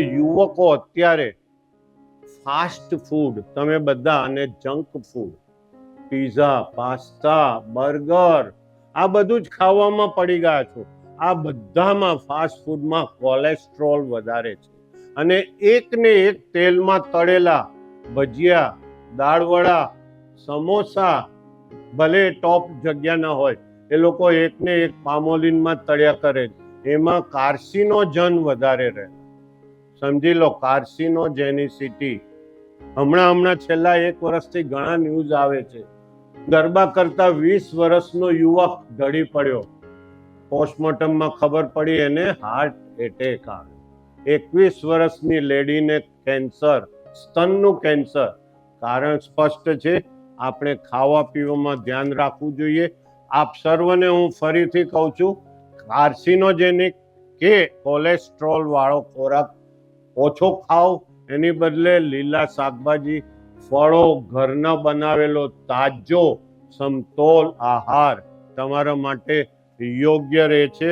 યુવકો અત્યારે fast food તમે બધા અને junk food pizza pasta burger આ બધું જ ખાવામાં પડી ગયા છો. આ બધામાં ફાસ્ટ ફૂડમાં કોલેસ્ટ્રોલ વધારે છે. અને એકને એક તેલમાં તળેલા ભજીયા દાળવડા સમોસા, ભલે ટોપ જગ્યાના હોય, એ લોકો એકને એક પામોલિનમાં તળ્યા કરે એમાં કાર્સિનોજન વધારે રહે. સમજી લો કાર્સિનોજેનિસિટી હમણાં હમણાં છેલ્લા એક વર્ષથી ઘણા ન્યૂઝ આવે છે. ગરબા કરતા વીસ વર્ષનો યુવક ઢળી પડ્યો. પોસ્ટમોર્ટમમાં ખબર પડી એને હાર્ટ એટેક આવ્યો એકવીસ વર્ષની લેડીને કેન્સર સ્તનનું કેન્સર કારણ સ્પષ્ટ છે, આપણે ખાવા પીવામાં ધ્યાન રાખવું જોઈએ. આપ સર્વને હું ફરીથી કહું છું કાર્સિનોજેનિક કે કોલેસ્ટ્રોલ વાળો ખોરાક ઓછો ખાઓ. એની બદલે લીલા શાકભાજી, ફળો, ઘરનો બનાવેલો તાજો સમતોલ આહાર તમારા માટે યોગ્ય રહે છે.